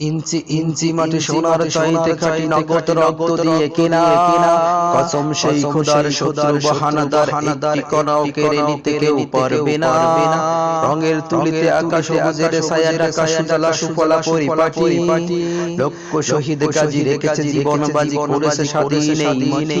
ইঞ্চি ইঞ্চি মাটি সোনার চাইতে খাটি নগদ রক্ত দিয়ে কেনা। কসম সেই খোদার শত্রু বাহানাদার একটি কণাও কেড়ে নিতে কেউ পারবে না। রঙের তুলিতে আকাশ সবুজের ছায়া ঢাকা সুজলা সুফলা পরিপাটি। লক্ষ শহীদ কাজী রেখেছে জীবন বাজি করেছে স্বাধীন মাটি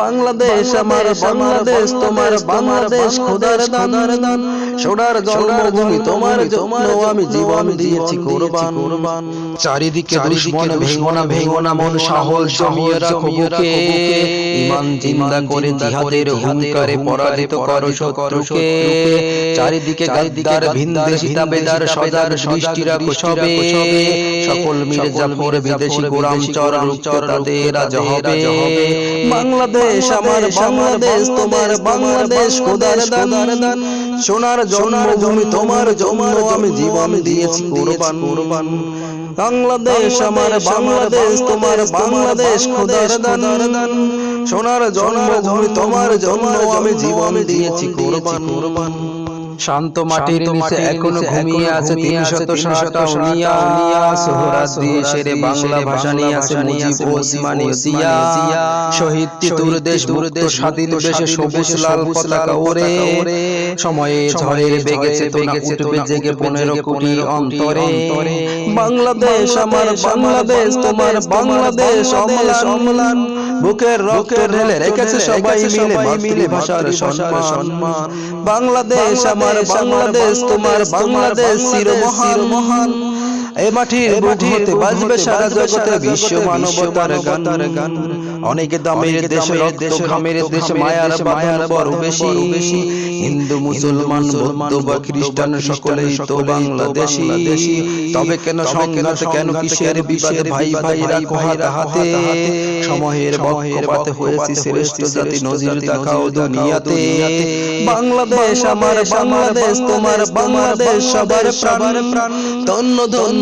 বাংলাদেশ আমার বাংলাদেশ তোমার বাংলাদেশ খোদার দান। সোনার জন্মভূমি তোমার জন্য আমি জীবন দিয়েছি কোরবান। চারিদিকে দুশ্মন ভেঙো না ভেঙো না মন সাহল জমিয়ে রাখো বুকে। ইমান জিন্দা করে জিহাদের হুঙ্কারে পরাজিত করো শত্রুকে। চারিদিকে গাদ্দার ভিনদেশি তাবেদার সজার দৃষ্টি রাখো সবে সকল মির্জাপুর বিদেশি গোলাম চর চর তাদের আজ হবে। বাংলাদেশ আমার বাংলাদেশ তোমার বাংলাদেশ খোদার দান। সোনার জন্মভূমি তোমার জমার আমি জীবন দিয়েছি কোরবান। কোরবান। বাংলাদেশ আমার বাংলাদেশ তোমার বাংলাদেশ খোদার দান। সোনার জন্মভূমি তোমার জন্য আমি জীবন দিয়েছি কোরবান। কোরবান। শান্ত মাটির নিচে এখনও ঘুমিয়ে আছে তিনশত ষাট উনিয়া সোহরাত দিয়ে বাংলা ভাষা নিয়ে আছে মুজিব ওসমানী জিয়া শহীদ তিতুর দেশ স্বাধীন দেশে সবুজ লাল পতাকা ওরে সময়ে ঝড়ের উঠবে জেগে পনেরো কোটি অন্তরে। বাংলাদেশ আমার বাংলাদেশ তোমার বাংলাদেশ অমল সম্মান বুকের রক্ত ঢেলে রেখেছে সবাই মিলে মাতৃভাষার সম্মান বাংলাদেশ আমার বাংলাদেশ তোমার বাংলাদেশ চির মহান মহান এ মাটির হতে বাজবে সারা জগতে বিশ্ব মানবতার গান। গান। অনেক দামের দেশ রক্ত ঘামের দেশ মায়ার বাঁধন বড় বেশি হিন্দু মুসলমান বৌদ্ধ বা খ্রিস্টান সকলেই তো বাংলাদেশি। তবে কেন সংঘাত কেন কিসের বিবাদ ভাই ভাই রাখো হাতে হাতে সময়ের বক্ষপাতে হয়েছে শ্রেষ্ঠ জাতি নজির দেখাও দুনিয়াতে। বাংলাদেশ আমার বাংলাদেশ তোমার বাংলাদেশ সবার সবার প্রাণ। ধন্য ধন্য